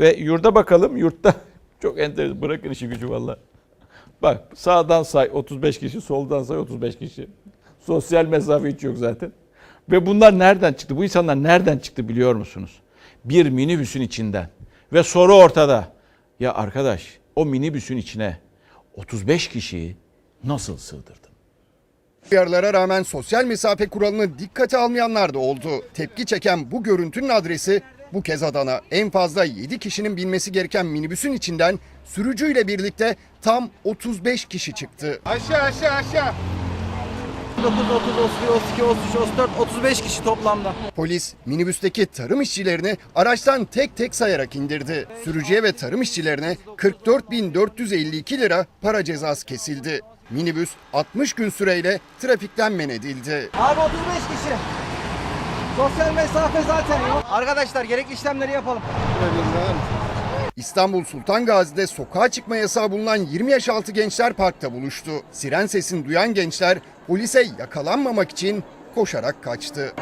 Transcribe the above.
Ve yurda bakalım. Yurtta çok enteresan. Bırakın işi gücü valla. Bak sağdan say 35 kişi, soldan say 35 kişi. Sosyal mesafe hiç yok zaten. Ve bunlar nereden çıktı? Bu insanlar nereden çıktı biliyor musunuz? Bir minibüsün içinden. Ve soru ortada. Ya arkadaş o minibüsün içine 35 kişiyi nasıl sığdırdın? Uyarılara rağmen sosyal mesafe kuralını dikkate almayanlar da oldu. Tepki çeken bu görüntünün adresi bu kez Adana. En fazla 7 kişinin binmesi gereken minibüsün içinden sürücüyle birlikte tam 35 kişi çıktı. Aşağı aşağı aşağı. 9, 30, 31, 32, 33, 34, 35 kişi toplamda. Polis minibüsteki tarım işçilerini araçtan tek tek sayarak indirdi. Sürücüye ve tarım işçilerine 44.452 lira para cezası kesildi. Minibüs 60 gün süreyle trafikten men edildi. Abi 35 kişi. Sosyal mesafe zaten yok. Arkadaşlar gerekli işlemleri yapalım. İstanbul Sultan Gazi'de sokağa çıkma yasağı bulunan 20 yaş altı gençler parkta buluştu. Siren sesini duyan gençler polise yakalanmamak için koşarak kaçtı.